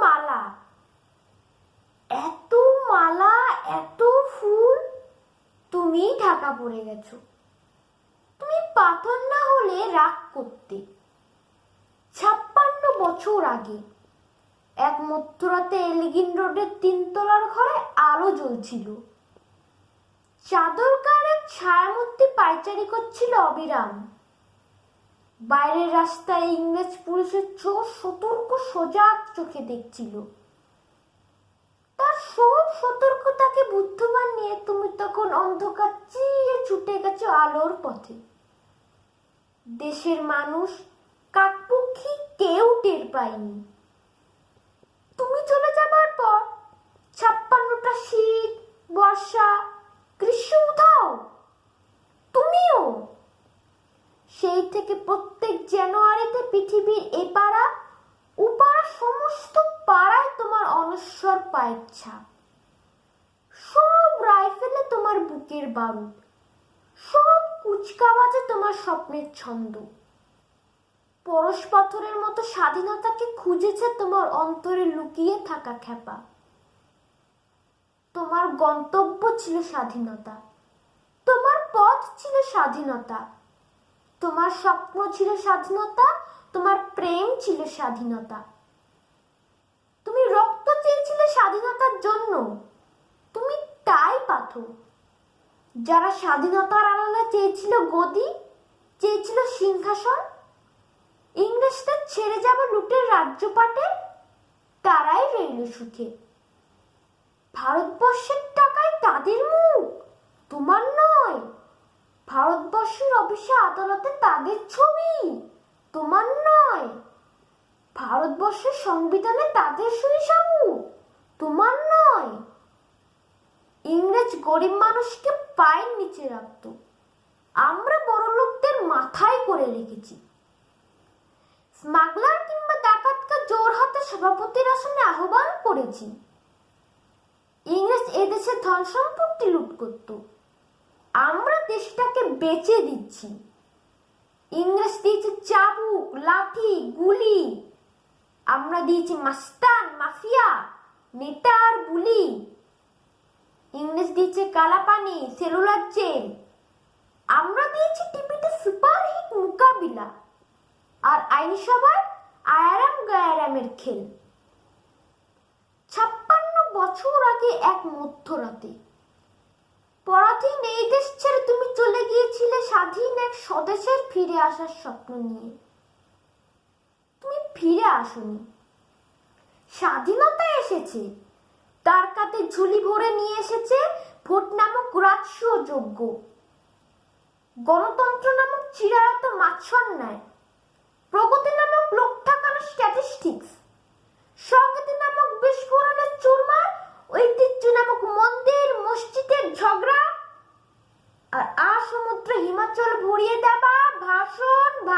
মালা? এত মালা, এত ফুল? তুমিই ঢাকা পড়ে গেছো। তুমি পাথর না হলে রাগ করতে। ছাপ্পান্ন বছর আগে এক মধ্যরাতে এলিগিন রোডের তিনতলার ঘরে আলো জ্বলছিল। চাদরকার এক ছায়ামূর্তি পাইচারি করছিল অবিরাম। বাইরের রাস্তায় ইংরেজ পুলিশের চোখ সতর্ক সজাগ চোখে দেখছিল। তার সব সতর্কতাকে নিয়ে তুমি তখন অন্ধকার চিয়ে ছুটে গেছো আলোর পথে। দেশের মানুষ কাকপক্ষী কেউ টের পায়নি। তুমি চলে যাবার পর ছাপ্পান্নটা শীত, বর্ষা থেকে প্রত্যেক জানুয়ারিতে পৃথিবীর এপাড়া উপাড়া সমস্ত পাড়ায় তোমার অনশ্বর পায়ের ছাপ। সব রাইফেলে তোমার বুকের বারুদ। সব কুচকাওয়াজে তোমার স্বপ্নের ছন্দ। পরশ পাথরের মতো স্বাধীনতাকে খুঁজেছে তোমার অন্তরে লুকিয়ে থাকা খ্যাপা। তোমার গন্তব্য ছিল স্বাধীনতা। তোমার পথ ছিল স্বাধীনতা। তোমার স্বপ্ন ছিল স্বাধীনতা, তোমার প্রেম ছিল স্বাধীনতা। তুমি রক্ত চেয়েছিলে স্বাধীনতার জন্য। তুমি তাই পাথর। যারা স্বাধীনতার আড়ালে চেয়েছিল গদি, চেয়েছিল সিংহাসন, ইংরেজদের ছেড়ে যাওয়া লুটের রাজ্যপাটে তারাই রইল সুখে ভারতবর্ষের টাকায় তাদের মুখ তোমার নয় ভারতবর্ষের অফিসে আদালতে তাদের ছবি। তোমার নয়। ভারতবর্ষের সংবিধানে তাদের সুইসাবু তোমার নয়। ইংরেজ গরিব মানুষকে পায়ের নিচে রাখত। আমরা বড় লোকদের মাথায় করে রেখেছি। স্মাগলার কিংবা ডাকাতকে জোর হাতে সভাপতির আসনে আহ্বান করেছি। ইংরেজ এদেশে ধন সম্পত্তি লুট করত। আমরা দেশটাকে বেচে দিচ্ছি। ইংরেজ দিয়েছে চাবুক লাঠি, গুলি। আমরা দিয়েছি মাস্তান, মাফিয়া নেতা আর বুলি। ইংরেজ দিয়েছে কালাপানি, সেলুলার জেল। আমরা দিয়েছি টিভিতে সুপারহিট মোকাবিলা। আর আইনসভায় আয়ারাম গায়ারামের খেল। ছাপ্পান্ন বছর আগে এক মধ্যরাতে পরাধীন এই দেশ ছেড়ে তুমি চলে গিয়েছিলে স্বাধীন এক স্বদেশের ফিরে আসার স্বপ্ন নিয়ে। তুমি ফিরে আসনি। স্বাধীনতা এসেছে। তার কাতে ঝুলি ভরে নিয়ে এসেছে ভোট নামক রাজস্ব যোগ্য গণতন্ত্র নামক চিরায়ত মাছর নেয় প্রগতি নামক লোক ঠাকানো স্ট্যাটিস্টিক্স সংগীতি নামক বিস্ফোরণের